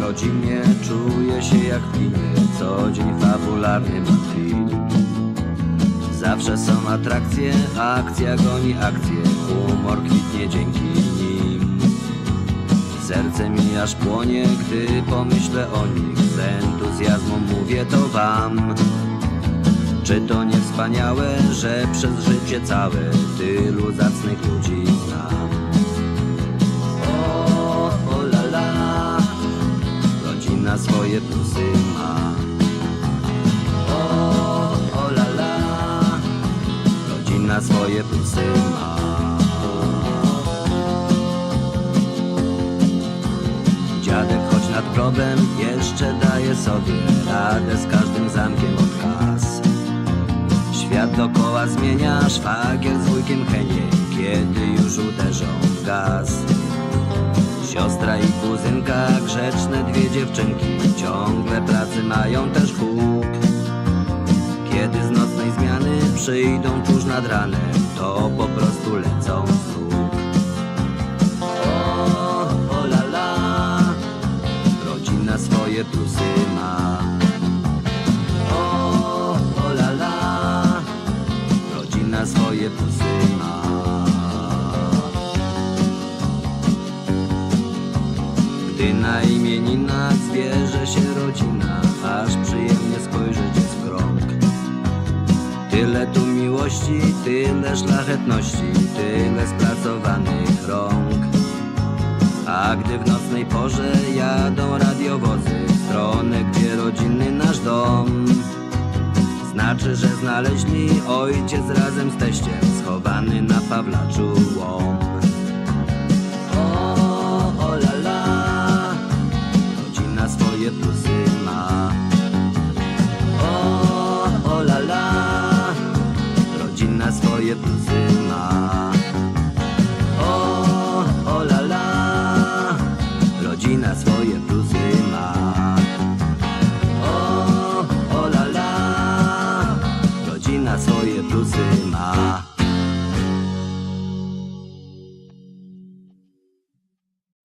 rodzinie. Czuję się jak w kinie Co dzień fabularny film. Zawsze są atrakcje, akcja goni akcję Humor kwitnie dzięki nim. Serce mi aż płonie, gdy pomyślę o nich. Z entuzjazmem mówię to wam. Czy to nie wspaniałe, że przez życie całe Tylu zacnych ludzi znam O, o la la. Rodzina swoje plusy ma Dziadek choć nad grobem jeszcze daje sobie radę z każdym zamkiem od kas Świat dokoła zmienia szwagier z wujkiem Heniem Kiedy już uderzą w gaz Siostra i kuzynka, grzeczne dwie dziewczynki Ciągle pracy mają też kup Kiedy z nocnej zmiany przyjdą tuż nad ranem To po prostu lecą z O, o la la. Rodzina swoje plusy ma Gdy na imieninach zbierze się rodzina Aż przyjemnie spojrzeć jest w krąg. Tyle tu miłości, tyle szlachetności Tyle spracowanych rąk. A gdy w nocnej porze jadą radiowozy W stronę, gdzie rodzinny nasz dom Znaczy, że znaleźli ojciec razem z teściem Schowany na Pawlaczu jedzyna. O, o la la, rodzina swoje plus.